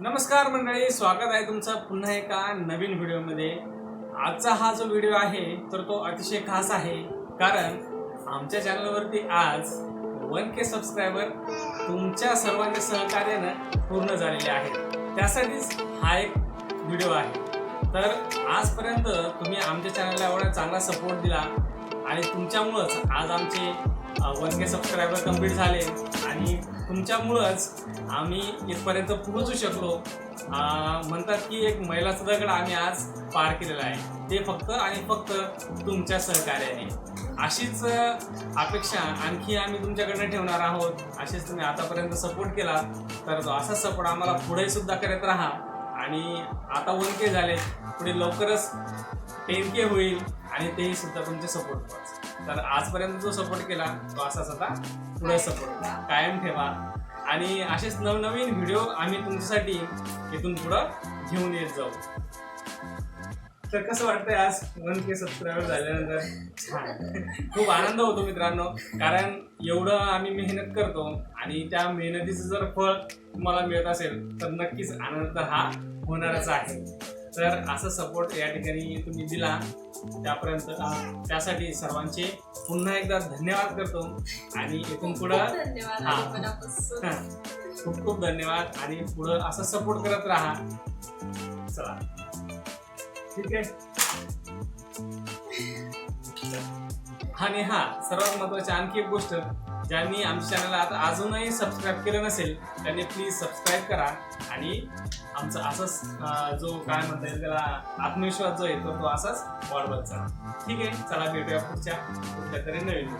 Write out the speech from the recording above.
नमस्कार मंडळी स्वागत आहे तुमचं पुन्हा एका नवीन व्हिडिओमध्ये. आजचा हा जो व्हिडिओ आहे तर तो अतिशय खास आहे कारण आमच्या चॅनलवरती आज वन के सबस्क्रायबर तुमच्या सर्वांच्या सहकार्यानं पूर्ण झालेले आहेत. त्यासाठीच हा एक व्हिडिओ आहे. तर आजपर्यंत तुम्ही आमच्या चॅनलला एवढा चांगला सपोर्ट दिला आणि तुमच्यामुळंच आज आमचे वन के सबस्क्रायबर कंप्लीट झाले. आणि तुमच्यामुळंच आम्ही इथपर्यंत पोहोचू शकलो. म्हणतात की एक मैलाचा दगड आम्ही आज पार केलेला आहे. ते फक्त आणि फक्त तुमच्या सहकार्याने. अशीच अपेक्षा आणखी आम्ही तुमच्याकडनं ठेवणार आहोत. असेच तुम्ही आतापर्यंत सपोर्ट केला तर तो असाच सपोर्ट आम्हाला पुढे सुद्धा करत राहा. आणि आता वन के झाले. पुढे लवकरच टेन के होईल. आणि तेही सुद्धा तुमचे सपोर्ट तर आजपर्यंत जो सपोर्ट केला तो असाच आता पुढे सपोर्ट कायम ठेवा. आणि असेच नवनवीन व्हिडिओ आम्ही तुमच्यासाठी इथून पुढं घेऊन येत जाऊ. तर कसं वाटतंय आज वन के सबस्क्रायबर झाल्यानंतर? छान. खूप आनंद होतो मित्रांनो. कारण एवढं आम्ही मेहनत करतो आणि त्या मेहनतीचं जर फळ तुम्हाला मिळत असेल तर नक्कीच आनंद हा होणारच आहे. तर असा सपोर्ट या ठिकाणी तुम्ही दिला. त्यापर्यंत त्यासाठी सर्वांचे पुन्हा एकदा धन्यवाद करतो. आणि इथून पुढं. खूप खूप धन्यवाद. आणि पुढं असं सपोर्ट करत राहा. चला. ठीक आहे? आणि हा सर्वात महत्वाची आणखी एक गोष्ट. ज्यांनी आमच्या चॅनलला आता अजूनही सबस्क्राईब केलं नसेल त्यांनी प्लीज सबस्क्राईब करा. आणि आमचा असंच जो काय म्हणता येईल त्याला आत्मविश्वास जो येतो तो असाच वाढवत चला ठीक आहे चला भेटूया पुढच्या कुठल्या तरी नवीन